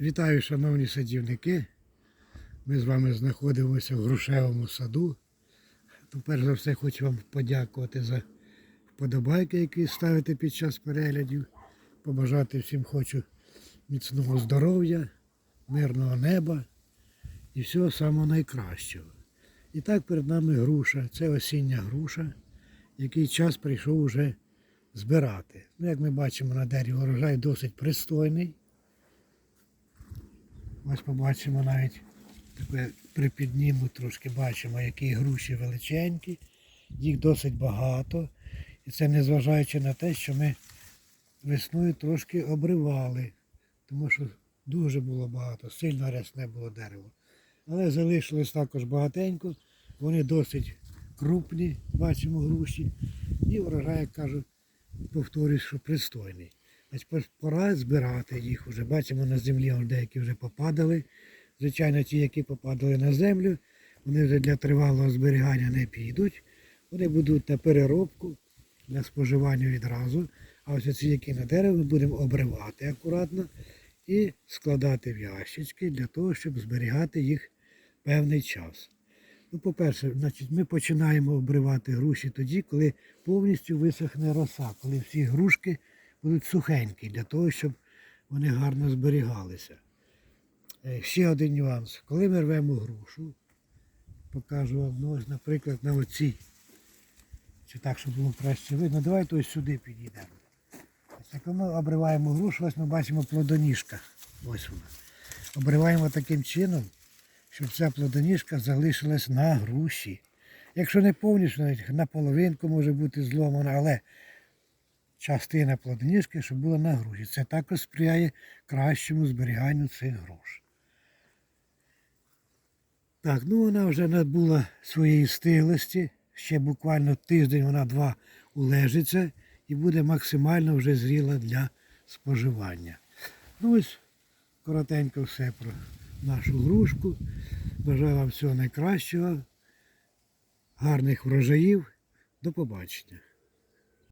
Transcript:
Вітаю, шановні садівники. Ми з вами знаходимося в грушевому саду. Перш за все хочу вам подякувати за вподобайки, які ставите під час переглядів. Побажати всім хочу міцного здоров'я, мирного неба і всього самого найкращого. І так перед нами груша. Це осіння груша, який час прийшов уже збирати. Ну, як ми бачимо на дереві, урожай досить пристойний. Ось побачимо навіть таке припідніму трошки бачимо, які груші величенькі, їх досить багато. І це незважаючи на те, що ми весною трошки обривали, тому що дуже було багато, сильно рясне було дерево. Але залишилось також багатенько, вони досить крупні, бачимо груші. І врожай, як кажу, повторюсь, що пристойний. Пора збирати їх вже. Бачимо на землі деякі вже попадали. Звичайно, ті, які попадали на землю, вони вже для тривалого зберігання не підуть. Вони будуть на переробку для споживання відразу. А ось ці, які на дерево, ми будемо обривати акуратно і складати в ящички для того, щоб зберігати їх певний час. Ну, по-перше, значить, ми починаємо обривати груші тоді, коли повністю висохне роса, коли всі грушки будуть сухенькі, для того, щоб вони гарно зберігалися. Е, Ще один нюанс. Коли ми рвемо грушу, покажу вам, ну, ось, наприклад, на оцій. Чи так, щоб було краще видно. Давайте ось сюди підійдемо. Як ми обриваємо грушу, ось ми бачимо плодоніжка. Ось вона. Обриваємо таким чином, щоб ця плодоніжка залишилась на груші. Якщо не повністю, навіть на половинку може бути зломана, але частина плодоніжки, щоб була на груші. Це також сприяє кращому зберіганню цих груш. Так, ну вона вже набула своєї стиглості. Ще буквально тиждень вона два улежиться і буде максимально вже зріла для споживання. Ну ось коротенько все про нашу грушку. Бажаю вам всього найкращого, гарних врожаїв. До побачення.